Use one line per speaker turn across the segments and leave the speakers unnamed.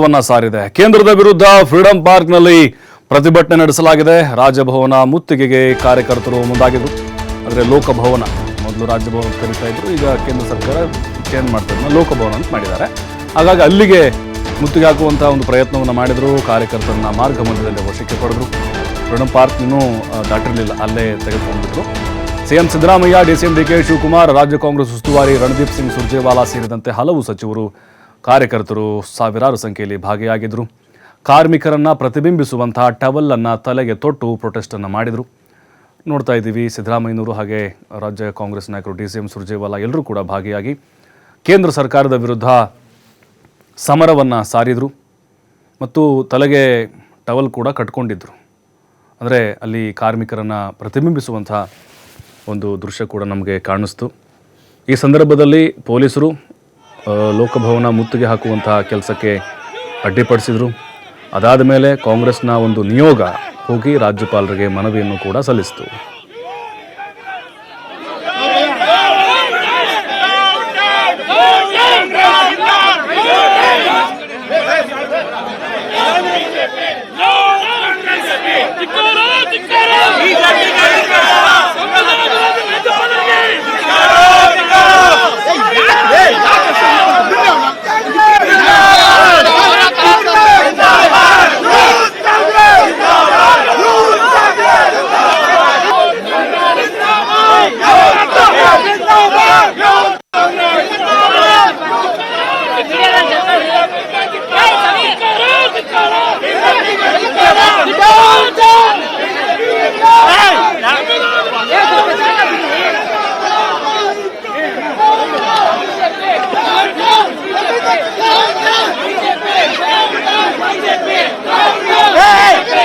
ವನ್ನ ಸಾರಿದೆ. ಕೇಂದ್ರದ ವಿರುದ್ಧ ಫ್ರೀಡಂ ಪಾರ್ಕ್ನಲ್ಲಿ ಪ್ರತಿಭಟನೆ ನಡೆಸಲಾಗಿದೆ. ರಾಜಭವನ ಮುತ್ತಿಗೆಗೆ ಕಾರ್ಯಕರ್ತರು ಮುಂದಾಗಿದ್ರು. ಅಂದರೆ ಲೋಕಭವನ, ಮೊದಲು ರಾಜಭವನ ಅಂತ ಕರೀತಾ ಇದ್ರು. ಈಗ ಕೇಂದ್ರ ಸರ್ಕಾರ ಚೇಂಜ್ ಮಾಡ್ತಾ ಲೋಕಭವನ ಅಂತ ಮಾಡಿದ್ದಾರೆ. ಹಾಗಾಗಿ ಅಲ್ಲಿಗೆ ಮುತ್ತಿಗೆ ಹಾಕುವಂತಹ ಒಂದು ಪ್ರಯತ್ನವನ್ನು ಮಾಡಿದ್ರು. ಕಾರ್ಯಕರ್ತರನ್ನ ಮಾರ್ಗ ಮಧ್ಯದಲ್ಲಿ ವಶಕ್ಕೆ ಪಡೆದ್ರು. ಫ್ರೀಡಂ ಪಾರ್ಕ್ ಇನ್ನೂ ದಾಟಿರಲಿಲ್ಲ, ಅಲ್ಲೇ ತೆಗೆದುಕೊಂಡಿದ್ರು CM Siddaramaiah DCM D K Shivakumar, ರಾಜ್ಯ ಕಾಂಗ್ರೆಸ್ ಉಸ್ತುವಾರಿ ರಣದೀಪ್ ಸಿಂಗ್ ಸುರ್ಜೇವಾಲಾ ಸೇರಿದಂತೆ ಹಲವು ಸಚಿವರು ಕಾರ್ಯಕರ್ತರು ಸಾವಿರಾರು ಸಂಖ್ಯೆಯಲ್ಲಿ ಭಾಗಿಯಾಗಿದ್ದರು. ಕಾರ್ಮಿಕರನ್ನು ಪ್ರತಿಬಿಂಬಿಸುವಂತಹ ಟವಲ್ ಅನ್ನ ತಲೆಗೆ ತೊಟ್ಟು ಪ್ರೊಟೆಸ್ಟ್ ಅನ್ನ ಮಾಡಿದರು. ನೋಡ್ತಾ ಇದ್ದೀವಿ ಸಿದ್ದರಾಮಯ್ಯನವರು ಹಾಗೆ ರಾಜ್ಯ ಕಾಂಗ್ರೆಸ್ ನಾಯಕರು ಡಿ ಸಿ ಎಂ ಸುರ್ಜೇವಾಲಾ ಎಲ್ಲರೂ ಕೂಡ ಭಾಗಿಯಾಗಿ ಕೇಂದ್ರ ಸರ್ಕಾರದ ವಿರುದ್ಧ ಸಮರವನ್ನು ಸಾರಿದರು ಮತ್ತು ತಲೆಗೆ ಟವಲ್ ಕೂಡ ಕಟ್ಕೊಂಡಿದ್ದರು ಅಂದರೆ ಅಲ್ಲಿ ಕಾರ್ಮಿಕರನ್ನು ಪ್ರತಿಬಿಂಬಿಸುವಂತಹ ಒಂದು ದೃಶ್ಯ ಕೂಡ ನಮಗೆ ಕಾಣಿಸ್ತು. ಈ ಸಂದರ್ಭದಲ್ಲಿ ಪೊಲೀಸರು ಲೋಕಭವನ ಮುತ್ತಿಗೆ ಹಾಕುವಂತಹ ಕೆಲಸಕ್ಕೆ ಅಡ್ಡಿಪಡಿಸಿದರು. ಅದಾದ ಮೇಲೆ ಕಾಂಗ್ರೆಸ್ನ ಒಂದು ನಿಯೋಗ ಹೋಗಿ ರಾಜ್ಯಪಾಲರಿಗೆ ಮನವಿಯನ್ನು ಕೂಡ ಸಲ್ಲಿಸಿತು.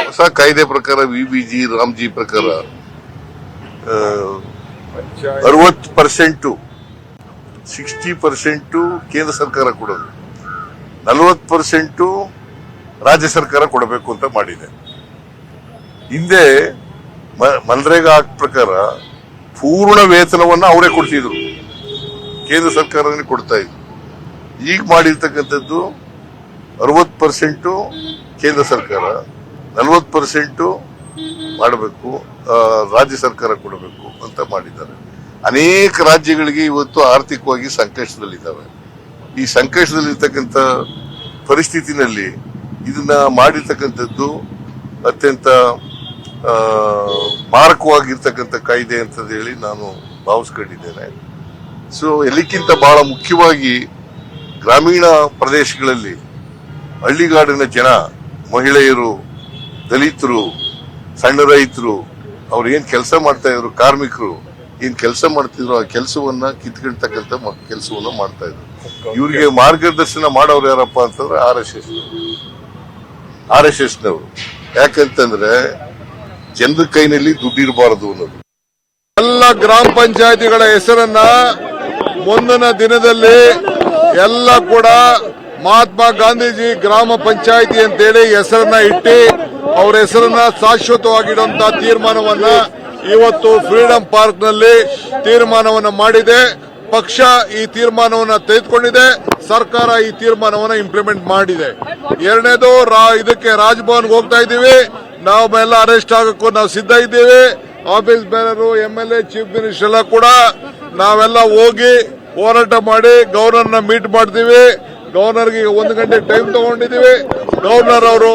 ಹೊಸ ಕಾಯ್ದೆ ಪ್ರಕಾರ ವಿಬಿಜಿ ರಾಮ್ಜಿ ಪ್ರಕಾರ ಅರವತ್ತು ಪರ್ಸೆಂಟು ಸಿಕ್ಸ್ಟಿ ಪರ್ಸೆಂಟು ಕೇಂದ್ರ ಸರ್ಕಾರ ಕೊಡೋದು ನಲವತ್ತು ಪರ್ಸೆಂಟು ರಾಜ್ಯ ಸರ್ಕಾರ ಕೊಡಬೇಕು ಅಂತ ಮಾಡಿದೆ. ಹಿಂದೆ ಮನ್ರೇಗಾ ಪ್ರಕಾರ ಪೂರ್ಣ ವೇತನವನ್ನ ಅವರೇ ಕೊಡ್ತಿದ್ರು ಕೇಂದ್ರ ಸರ್ಕಾರನೇ ಕೊಡ್ತಾ ಇದ್ರು. ಈಗ ಮಾಡಿರ್ತಕ್ಕಂಥದ್ದು ಅರವತ್ತು ಪರ್ಸೆಂಟು ಕೇಂದ್ರ ಸರ್ಕಾರ, ನಲವತ್ತು ಪರ್ಸೆಂಟು ಮಾಡಬೇಕು ರಾಜ್ಯ ಸರ್ಕಾರ ಕೊಡಬೇಕು ಅಂತ ಮಾಡಿದ್ದಾರೆ. ಅನೇಕ ರಾಜ್ಯಗಳಿಗೆ ಇವತ್ತು ಆರ್ಥಿಕವಾಗಿ ಸಂಕಷ್ಟದಲ್ಲಿದ್ದಾವೆ. ಈ ಸಂಕಷ್ಟದಲ್ಲಿರ್ತಕ್ಕಂಥ ಪರಿಸ್ಥಿತಿನಲ್ಲಿ ಇದನ್ನ ಮಾಡಿರ್ತಕ್ಕಂಥದ್ದು ಅತ್ಯಂತ ಮಾರಕವಾಗಿರ್ತಕ್ಕಂಥ ಕಾಯ್ದೆ ಅಂತ ಹೇಳಿ ನಾನು ಭಾವಿಸ್ಕೊಂಡಿದ್ದೇನೆ. ಸೊ ಎಲ್ಲಕ್ಕಿಂತ ಬಹಳ ಮುಖ್ಯವಾಗಿ ಗ್ರಾಮೀಣ ಪ್ರದೇಶಗಳಲ್ಲಿ ಹಳ್ಳಿಗಾಡಿನ ಜನ ಮಹಿಳೆಯರು ದಲಿತರು ಸಣ್ಣ ರೈತರು ಅವ್ರು ಏನ್ ಕೆಲಸ ಮಾಡ್ತಾ ಇದ್ರು ಕಾರ್ಮಿಕರು ಏನ್ ಕೆಲಸ ಮಾಡ್ತಿದ್ರು ಆ ಕೆಲಸವನ್ನ ಕಿತ್ಕೊಳ್ತಕ್ಕಂಥ ಕೆಲಸವನ್ನ ಮಾಡ್ತಾ ಇದ್ರು. ಇವರಿಗೆ ಮಾರ್ಗದರ್ಶನ ಮಾಡೋರು ಯಾರಪ್ಪ ಅಂತಂದ್ರೆ R S S. R S S ನವರು ಯಾಕಂತಂದ್ರೆ ಜನರ ಕೈನಲ್ಲಿ ದುಡ್ಡಿರಬಾರದು ಅನ್ನೋದು.
ಎಲ್ಲ ಗ್ರಾಮ ಪಂಚಾಯತಿಗಳ ಹೆಸರನ್ನ ಮುಂದಿನ ದಿನದಲ್ಲಿ ಎಲ್ಲ ಕೂಡ ಮಹಾತ್ಮ ಗಾಂಧೀಜಿ ಗ್ರಾಮ ಪಂಚಾಯತಿ ಅಂತೇಳಿ ಹೆಸರನ್ನ ಇಟ್ಟು ಅವ್ರ ಹೆಸರನ್ನ ಶಾಶ್ವತವಾಗಿಡುವಂತ ತೀರ್ಮಾನವನ್ನ ಇವತ್ತು ಫ್ರೀಡಂ ಪಾರ್ಕ್ನಲ್ಲಿ ತೀರ್ಮಾನವನ್ನ ಮಾಡಿದೆ. ಪಕ್ಷ ಈ ತೀರ್ಮಾನವನ್ನು ತೆಗೆದುಕೊಂಡಿದೆ. ಸರ್ಕಾರ ಈ ತೀರ್ಮಾನವನ್ನು ಇಂಪ್ಲಿಮೆಂಟ್ ಮಾಡಿದೆ. ಎರಡನೇದು ಇದಕ್ಕೆ ರಾಜಭವನ್ಗೆ ಹೋಗ್ತಾ ಇದ್ದೀವಿ. ನಾವೆಲ್ಲ ಅರೆಸ್ಟ್ ಆಗಕ್ಕೂ ನಾವು ಸಿದ್ಧ ಇದ್ದೀವಿ. Office ಬೇರರು M L A chief minister ಎಲ್ಲ ಕೂಡ ನಾವೆಲ್ಲ ಹೋಗಿ ಹೋರಾಟ ಮಾಡಿ ಗವರ್ನರ್ನ ಮೀಟ್ ಮಾಡ್ತೀವಿ. ಗವರ್ನರ್ಗೆ ಒಂದು ಗಂಟೆ ಟೈಮ್ ತಗೊಂಡಿದ್ದೀವಿ. ಗವರ್ನರ್ ಅವರು